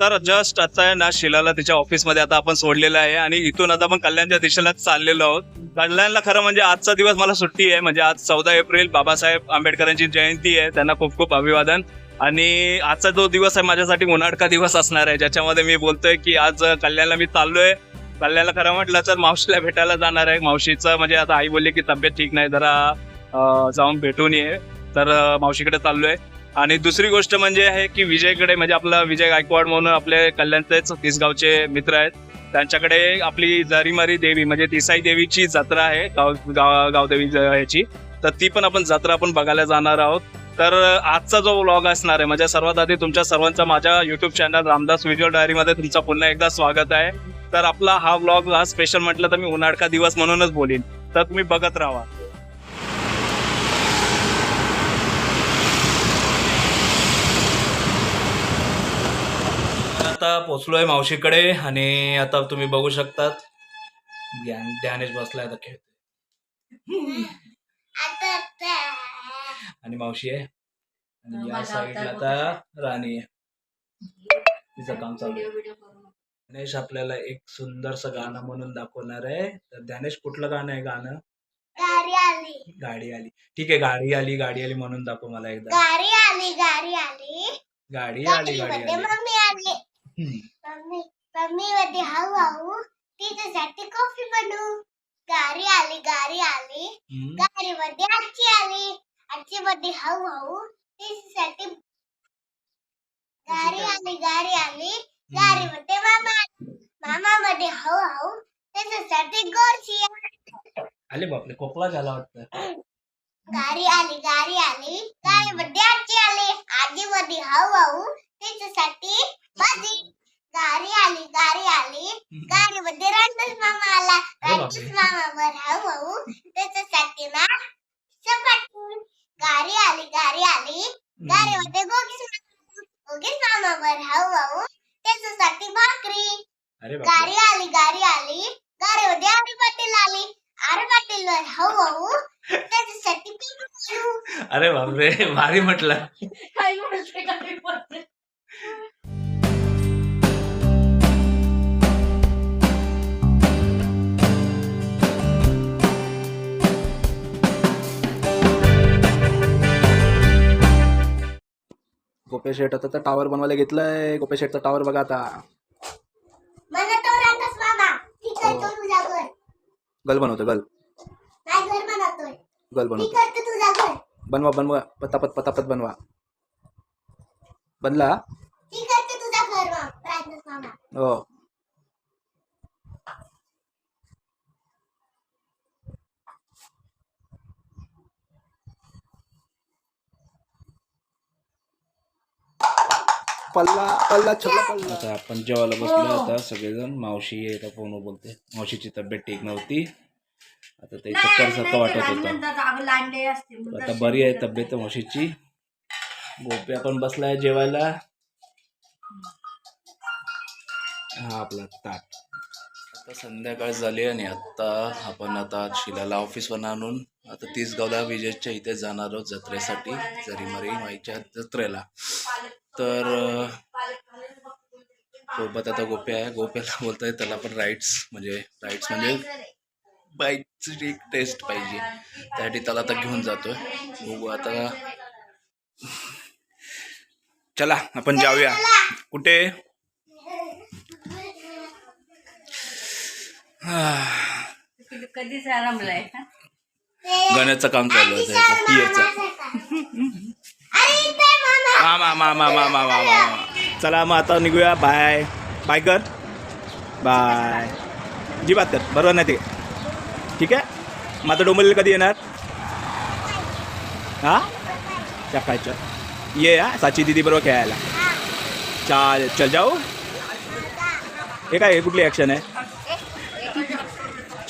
तर जस्ट आता आहे ना शिलाला तिच्या ऑफिसमध्ये आता आपण सोडलेलं आहे आणि इथून आता आपण कल्याणच्या दिशेला चाललेलो आहोत. कल्याणला खरं म्हणजे आजचा दिवस मला सुट्टी आहे. म्हणजे आज चौदा एप्रिल बाबासाहेब आंबेडकरांची जयंती आहे. त्यांना खूप खूप अभिवादन. आणि आजचा जो दिवस आहे माझ्यासाठी उन्हाळका दिवस असणार आहे. ज्याच्यामध्ये मी बोलतोय की आज कल्याणला मी चाललोय. कल्याणला खरं म्हटलं तर मावशीला भेटायला जाणार आहे. मावशीचं म्हणजे आता आई बोलली की तब्येत ठीक नाही. जरा जाऊन भेटून ये. तर मावशीकडे चाललोय. आणि दुसरी गोष्ट म्हणजे आहे की विजयकडे म्हणजे आपला विजय गायकवाड म्हणून आपले कल्याणचेच तिसगावचे मित्र आहेत. त्यांच्याकडे आपली जरीमारी देवी म्हणजे तिसाई देवीची जत्रा आहे गाव गाव गावदेवी याची ह्याची. तर ती पण आपण जत्रा आपण बघायला जाणार आहोत. तर आजचा जो व्लॉग असणार आहे म्हणजे सर्वात आधी तुमच्या सर्वांचा माझ्या युट्यूब चॅनल रामदास व्हिज्युअल डायरीमध्ये तुमचं पुन्हा एकदा स्वागत आहे. तर आपला हा व्लॉग हा स्पेशल म्हटलं तर मी उन्हाळका दिवस म्हणूनच बोलीन. तर तुम्ही बघत राहा. आता पोचलोय मावशीकडे आणि आता तुम्ही बघू शकतात. ज्ञान ध्यानेश बसलाय आता खेळतोय. आणि मावशी आहे. आणि या साईडला आता राणी आहे. तिचं काम चालू आहे. ध्यानेश आपल्याला एक सुंदरसं गाणं म्हणून दाखवणार आहे. तर ध्यानेश कुठलं गाणं आहे गाणं? गाडी आली. गाडी आली. ठीक आहे गाडी आली गाडी आली म्हणून दाखव मला एकदा. गाडी आली गाडी आली. गाडी आली गाडी आली. मम्मी. मम्मी मध्ये हाऊ हाऊ तिच्यासाठी कॉफी बनवू गाडी आली गाडी आली. गाडी मध्ये आजी आली आजी मध्ये हाऊ हाऊ तिच्यासाठी गाडी आली गाडी आली गाडी मध्ये मामा. मामा मध्ये हाऊ हाऊ त्याच्यासाठी गोरची आले बापरे खोकला झाला वाटतं गाडी आली गाडी आली गाडी मध्ये आजी आली आजी मध्ये हाऊ हाऊ त्याच्यासाठी माझी गाडी आली गाडी आली. गाडी मध्ये रणवीर मामा आला. अरे बापरे. रणवीर मामा वर हाऊ हाऊ त्याच्यासाठी ना चपाती गाडी आली गाडी आली. गाडी मध्ये गोगीस मामा गोगीस मामा वर हाऊ हाऊ त्याच्यासाठी भाकरी. गाडी आली गाडी आली. गाडीमध्ये आरी पाटील आली. आरी पाटील वर हाऊ हाऊ त्याच्यासाठी. अरे बापरे भारी म्हटलं. काही म्हणते गोपे शेट आता टावर बनवायला घेतलंय. गोपे शेटचा टावर बघा आता. गल बनवतो गल गल बनवतो बनवा बनवा. पतापत पतापत बनवा. बनला? हो. पल्ला पल्ला छोटा पल्ला. आता आपण जेवायला बसलो आता सगळेजण. मावशी आहे फोन बोलते. मावशीची तब्येत ठीक नव्हती. आता ते चक्कर सारखं वाटत होतं. आता बरी आहे तब्येत मावशीची. गोप्या पण बसलाय जेवायला. हा आपला ताट. आता संध्याकाळ झाली आणि आता आपण आता शिलाला ऑफिसवर आणून आता तीसगावला विजयच्या इथे जाणार आहोत जत्रेसाठी. जरीमरी माईच्या जत्रेला. तर सोबत आता गोप्या आहे. गोप्याला बोलताय त्याला पण राईट्स म्हणजे राईट्स म्हणजे बाईकची एक टेस्ट पाहिजे. त्यासाठी त्याला आता घेऊन जातोय. बघू आता. चला आपण जाऊया. कुठे? कधीच आरामलाय. गण्याचं काम चालू आहे पियरचं. मामा. चला मग आता निघूया. बाय बाय कर. बाय जी बात कर. बरोबर नाही ते. ठीक आहे? माझं डोंबलेलं कधी येणार? हां? त्या चल ये हा साची दिदी बरोबर खेळायला. चाल चल जाऊ. हे काय हे कुठली ॲक्शन आहे?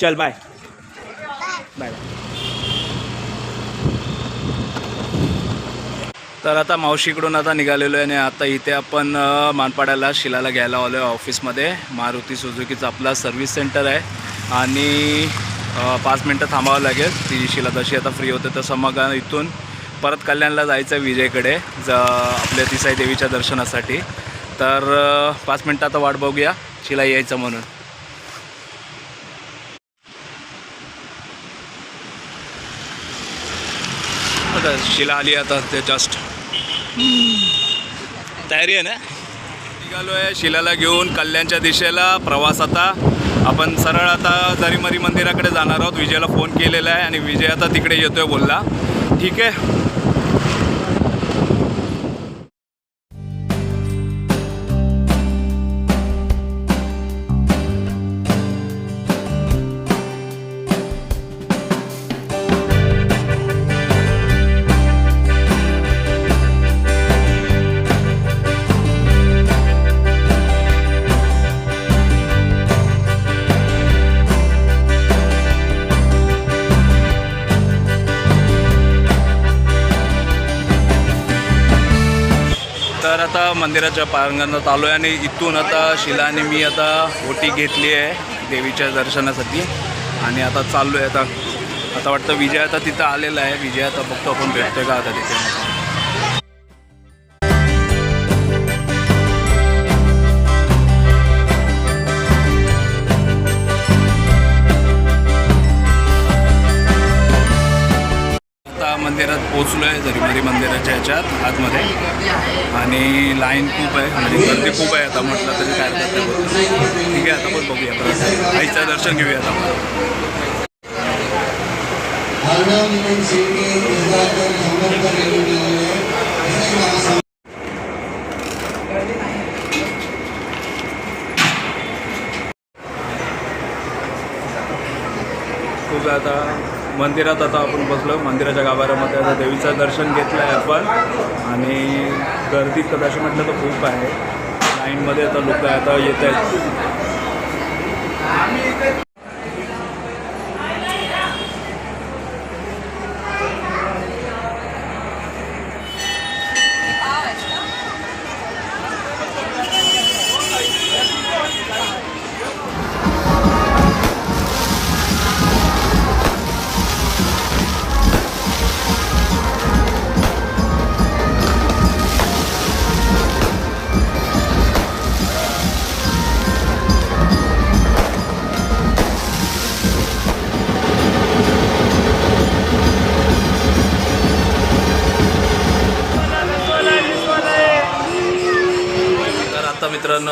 चल बाय बाय तर आता मावशीकडून आता निघालेलो आहे आणि आता इथे आपण मानपाड्याला शिलाला घ्यायला आलो आहे ऑफिसमध्ये. मारुती सुझुकीचं आपला सर्व्हिस सेंटर आहे. आणि पाच मिनटं थांबावं लागेल. ती शिला जशी आता फ्री होते तसं मग इथून परत कल्याणला जायचं आहे विजयकडे ज आपल्या तिसाई देवीच्या दर्शनासाठी. तर पाच मिनटं आता वाट बघूया. शिला यायचं म्हणून. शिला आली आता ते जस्ट तयारी आहे ना? निघालो आहे शिलाला घेऊन कल्याणच्या दिशेला प्रवास आता. आपण सरळ आता जरीमरी मंदिराकडे जाणार आहोत. विजयला फोन केलेला आहे आणि विजय आता तिकडे येतोय बोलला. ठीक आहे. आता मंदिराच्या प्रांगणात आलो आहे आणि इथून आता शिलाने मी आता ओटी घेतली आहे देवीच्या दर्शनासाठी. आणि आता चाललो आहे आता. आता वाटतं विजय आता तिथं आलेला आहे. विजय आता बघतो आपण भेटतो का आता तिथे. मंदिरात पोचलो आहे जरीमरी मंदिराच्या ह्याच्यात आतमध्ये. आणि लाईन खूप आहे म्हणजे गर्दी खूप आहे आता म्हटलं तरी काय करतात ठीक आहे आता पण बघूया. परत आईचं दर्शन घेऊया आता. खूप आता. मंदिरात आता आपण बसलो. मंदिराच्या गाभाऱ्यामध्ये आता देवीचं दर्शन घेतलं आहे आपण. आणि गर्दी कदाशी म्हटलं तर खूप आहे. लाईनमध्ये आता लोक आता येत आहेत.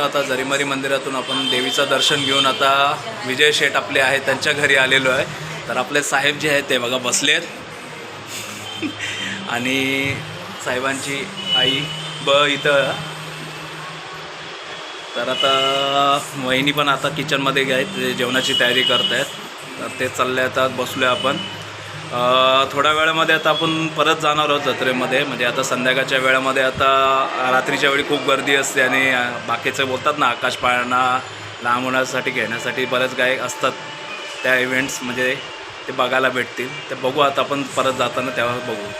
आता जरीमरी मंदिरातून आपण देवीचं दर्शन घेऊन आता विजय शेठ आपले आहेत त्यांच्या घरी आलेलो आहे. तर आपले साहेब जे आहेत ते बघा बसलेत. आणि साहेबांची आई ब इथं. तर आता वहिनी पण आता किचनमध्ये आहेत जेवणाची तयारी करत आहेत तर ते चालले आता बसलो आहे आपण. थोड्या वेळामध्ये आता आपण परत जाणार आहोत जत्रेमध्ये. म्हणजे आता संध्याकाळच्या वेळामध्ये आता रात्रीच्या वेळी खूप गर्दी असते आणि बाकीचं बाकीचे बोलतात ना आकाश पाळणा लांब होण्यासाठी घेण्यासाठी बरेच गायक असतात त्या इव्हेंट्स म्हणजे ते बघायला भेटतील. ते बघू आता आपण परत जाताना तेव्हा बघू.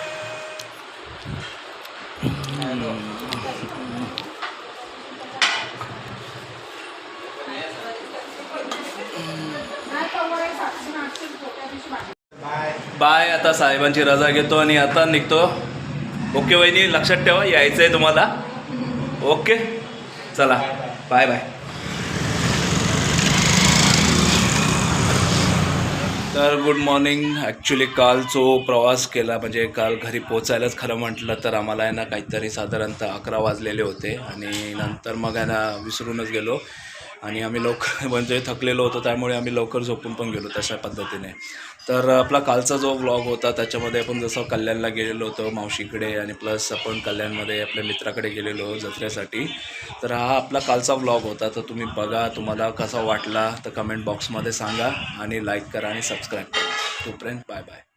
बाय आता साहेबांची रजा घेतो आणि आता निघतो. ओके वहिनी लक्षात ठेवा यायचं आहे तुम्हाला. ओके? चला बाय बाय. तर गुड मॉर्निंग. ॲक्च्युली काल जो प्रवास केला म्हणजे काल घरी पोचायलाच खरं म्हटलं तर आम्हाला आहे ना काहीतरी साधारणतः अकरा वाजलेले होते. आणि नंतर मग आहे ना विसरूनच गेलो. आणि आम्ही लवकर म्हणजे थकलेलो होतो त्यामुळे आम्ही लवकर झोपून पण गेलो तशा पद्धतीने. तर आपला कालचा जो व्लॉग होता त्याच्यामध्ये आपण जसं कल्याणला गेलेलो होतो मावशीकडे आणि प्लस आपण कल्याणमध्ये आपल्या मित्राकडे गेलेलो जत्रेसाठी. तर हा आपला कालचा व्लॉग होता तर तुम्ही बघा तुम्हाला कसा वाटला तर कमेंट बॉक्समध्ये सांगा आणि लाईक करा आणि सबस्क्राईब करा. तोपर्यंत बाय बाय